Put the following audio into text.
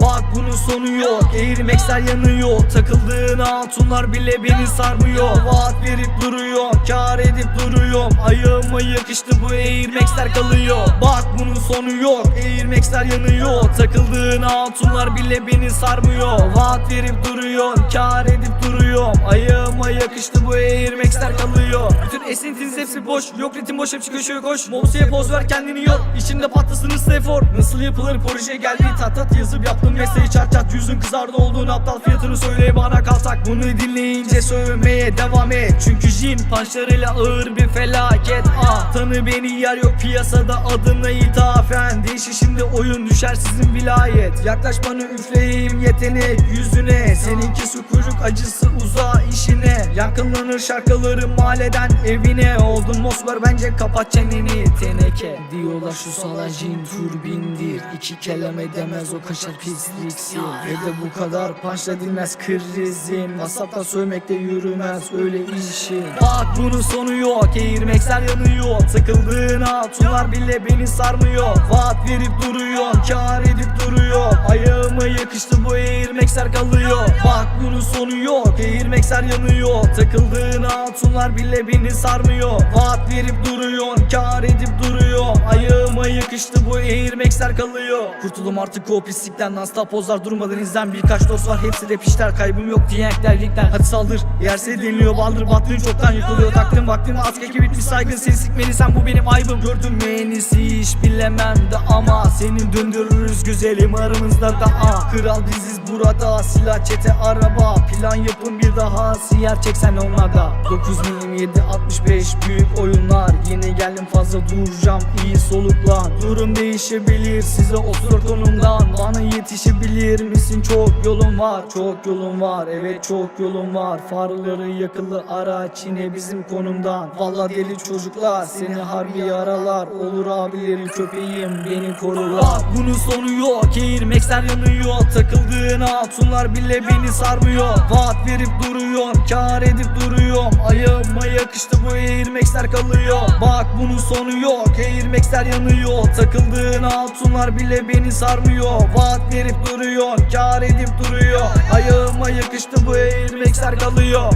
Bak bunun sonu yok. Eğirmekser yanıyor. Takıldığın hatunlar bile beni sarmıyor. Vaat verip duruyorum Kar edip duruyorum. Ayağıma yakıştı bu eğirmekser kalıyor. Bak bunun sonu yok. Eğirmekser yanıyor. Takıldığın hatunlar bile beni sarmıyor. Vaat verip duruyorum. Kar edip duruyorum. Ayağıma yakıştı bu eğirmekser kalıyor. Bütün esintiniz hepsi boş. Yok ritim boş. Hepsi köşeye koş. Mopsiye poz ver. Kendini yor İçimde patlasın efor. Nasıl yapılır? Proje geldi. Tat tat yazıp yaptım mesleği çat çat Yüzün kızardı olduğun aptal fiyatını söyle bana kalsak Bunu dinleyince sövmeye devam et. Çünkü jin punchlarıyla ağır bir felaket. Ah Tanı beni yer yok piyasada adına ithafen. Değişir şimdi oyun düşer sizin vilayet. Yaklaş bana üfleyeyim yetenek yüzüne. Seninki su kuyruk acısı uzağa işine. Yakınlanır şarkılarım mahalleden evine. Oldun mosver bence kapat çeneni. Teneke Diyorlar şu salacin turbindir. İki kelime demez o kaşar pisliksin Ve de bu kadar pançla dinmez krizin Whatsapp'ta sövmekte yürümez öyle işin Bak bunun sonu yok eğirmekser yanıyor. Takıldığın hatunlar bile beni sarmıyor. Vaat verip duruyorum kar edip duruyor Ayağıma yakıştı bu eğirmekser kalıyor. Bak bunun sonu yok eğirmekser yanıyor. Takıldığın hatunlar bile beni sarmıyor. Vaat verip duruyorsun kar edip duruyor Ayağıma yakıştı bu eğirmekser kalıyor. Kurtulum artık o pislikten Nasta pozlar durmadan izlen. Birkaç dost var hepsi de pişler Kaybım yok diyenkler ligden Hadi saldır yerse deniliyor baldır battığın çoktan yıkılıyor Taktım vaktim az keki bitmiş saygın Seni sikmeliysen bu benim aybım. Gördüm menisi hiç bilemem de ama Senin döndürürüz güzelim aramızda da ah. Kral biziz burada silah çete araba. Plan yapın bir daha siyer çeksen onlarda 9 milim 7 65 büyük oyunlar. Yeni geldim fazla duracağım iyi soluklan. Durum değişebilir size otur konumdan Bana yetişebilir misin? Çok yolum var Çok yolum var. Evet çok yolum var. Farları yakılı araç yine bizim konumdan. Valla deli çocuklar seni harbi yaralar. Olur abilerin köpeğim beni korurlar Bak bunun sonu yok eğirmekser yanıyor Takıldığın hatunlar bile beni sarmıyor. Vaat verip duruyorum kar edip duruyorum. Ayağıma yakıştı bu eğirmekser kalıyor. Bak bunun sonu yok eğirmekser yanıyor. Takıldığın hatunlar bile beni sarmıyor. Vaat verip duruyorsun kar edip duruyor Ayağıma yakıştı bu eğirmekser kalıyor